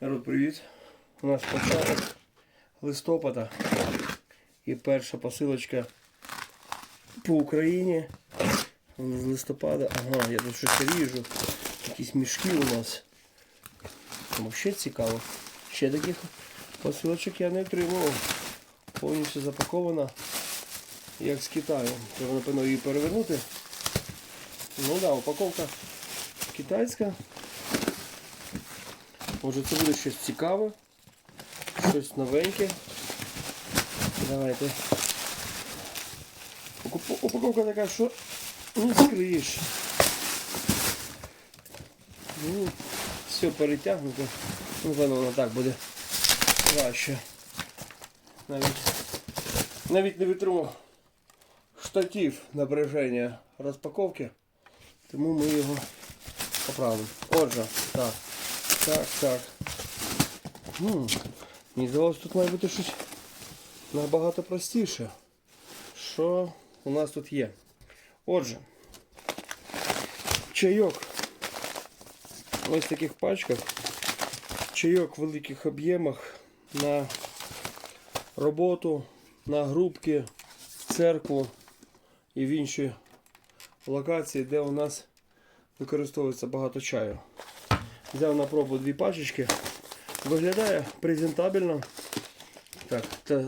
Народ, привіт! У нас початок листопада і перша посилочка по Україні з листопада. Ага, я тут щось ріжу. Якісь мішки у нас. Тому ще цікаво. Ще таких посилочок я не отримував. Повністю запакована, як з Китаю. Треба, напевно, її перевернути. Ну так, да, упаковка китайська. Може це буде щось цікаве, щось новеньке. Давайте. Упаковка- така, що не скриєш. Ну, все перетягнуто. Ну, воно так буде краще. Навіть, навіть не витримав штатив напряження розпаковки, тому ми його поправимо. Отже, так. Так, так. Мені здавалося, тут має бути щось набагато простіше. Що у нас тут є? Отже, чайок. Ось в таких пачках. Чайок в великих об'ємах на роботу, на грубки, в церкву і в інші локації, де у нас використовується багато чаю. Взяв на пробу дві пачечки. Виглядає презентабельно. Так, та.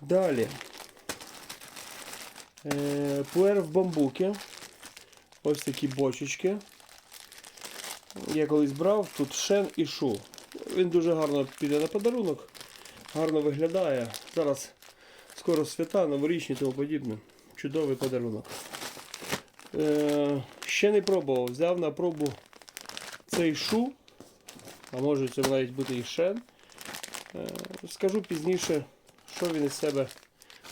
Далі. Е, пуер в бамбукі. Ось такі бочечки. Я колись брав, тут шен і шу. Він дуже гарно піде на подарунок, гарно виглядає. Зараз скоро свята, новорічні і тому подібне. Чудовий подарунок. Е, ще не пробував. Взяв на пробу цей шу, а може це навіть бути і шен. Е, скажу пізніше, що він із себе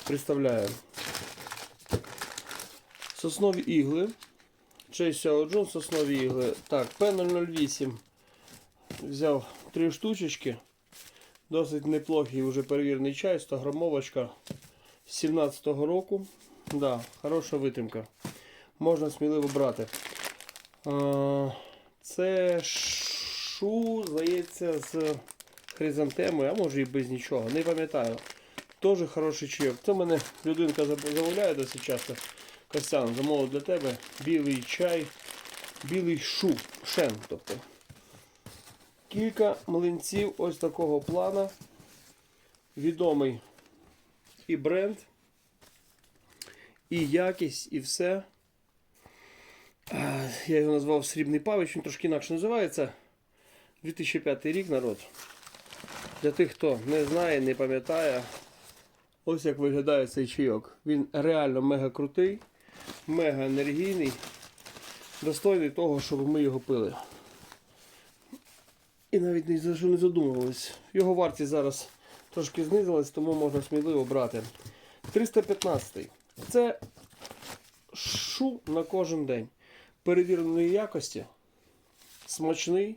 представляє. Соснові ігли. Чей Сяо Джон, соснові ігли. Так, P008 взяв три штучечки. Досить неплохий вже перевірений чай, 100 грамовочка з 17-го року. Да, хороша витримка. Можна сміливо брати. Це шу, здається, з хризантемою, а може і без нічого. Не пам'ятаю. Теж хороший чайок. Це мене людинка замовляє досить часто. Костян, замовив для тебе білий чай, білий шу, шен. тобто. Кілька млинців ось такого плана. Відомий і бренд, і якість, і все. А, Я його назвав Срібний Павич, він трошки інакше називається. 2005 рік народ. Для тих, хто не знає, не пам'ятає, ось як виглядає цей чайок. Він реально мега крутий, мега енергійний, достойний того, щоб ми його пили. І навіть ні за що не задумувались. Його вартість зараз трошки знизилась, тому можна сміливо брати. 315. Це шу на кожен день. Перевіреної якості. Смачний,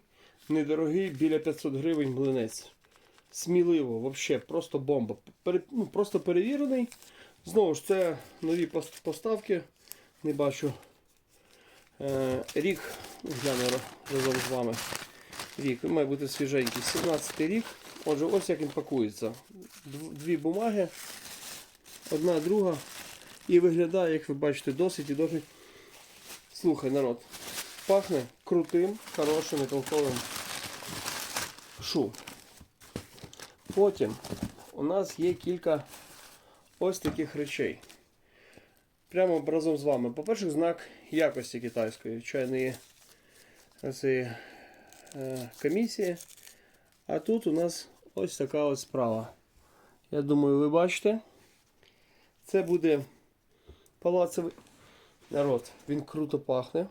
недорогий, біля 500 гривень млинець. Сміливо, взагалі, просто бомба. Пере, ну, просто перевірений. Знову ж, це нові поставки. Не бачу. Е, рік, гляну разом з вами. Рік, має бути свіженький. 17 рік. Отже, ось як він пакується. Дві бумаги, одна, друга. І виглядає, як ви бачите, досить і досить. Слухай, народ, пахне крутим, хорошим і толковим шу. Потім у нас є кілька ось таких речей. Прямо разом з вами. По-перше, знак якості китайської чайної цієї, е, комісії. А тут у нас ось така ось справа. Я думаю, ви бачите. Це буде палацовий народ. Він круто пахне.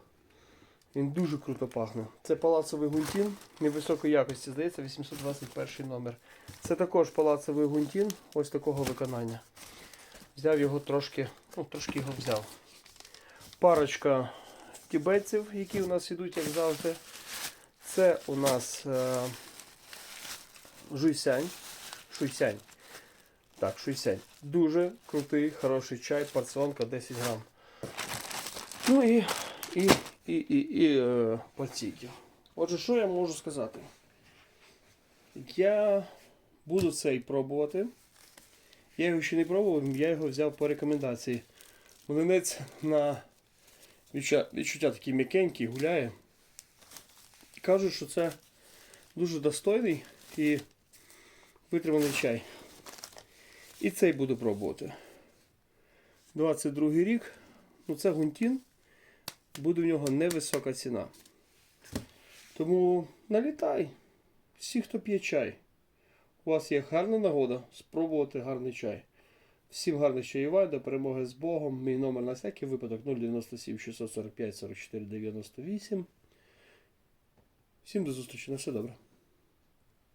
Він дуже круто пахне. Це палацовий гунтін невисокої якості, здається, 821 номер. Це також палацовий гунтін, ось такого виконання. Взяв його трошки, ну, трошки його взяв. Парочка тібетців, які у нас ідуть, як завжди. Це у нас е, жуйсянь. Шуйсянь. Так, шуйсянь. Дуже крутий, хороший чай, порціонка 10 грам. Ну і, і, і, і, і е, пальційки. Отже, що я можу сказати? Я буду цей пробувати. Я його ще не пробував, я його взяв по рекомендації. Млинець на відчуття, відчуття такий м'якенький, гуляє. Кажуть, що це дуже достойний і витриманий чай. І цей буду пробувати. 22 рік. Ну це гунтін. Буде в нього невисока ціна. Тому налітай. Всі, хто п'є чай. У вас є гарна нагода спробувати гарний чай. Всім гарних чаювань, до перемоги з Богом. Мій номер на всякий випадок 097 645 44 98. Всім до зустрічі. На все добре.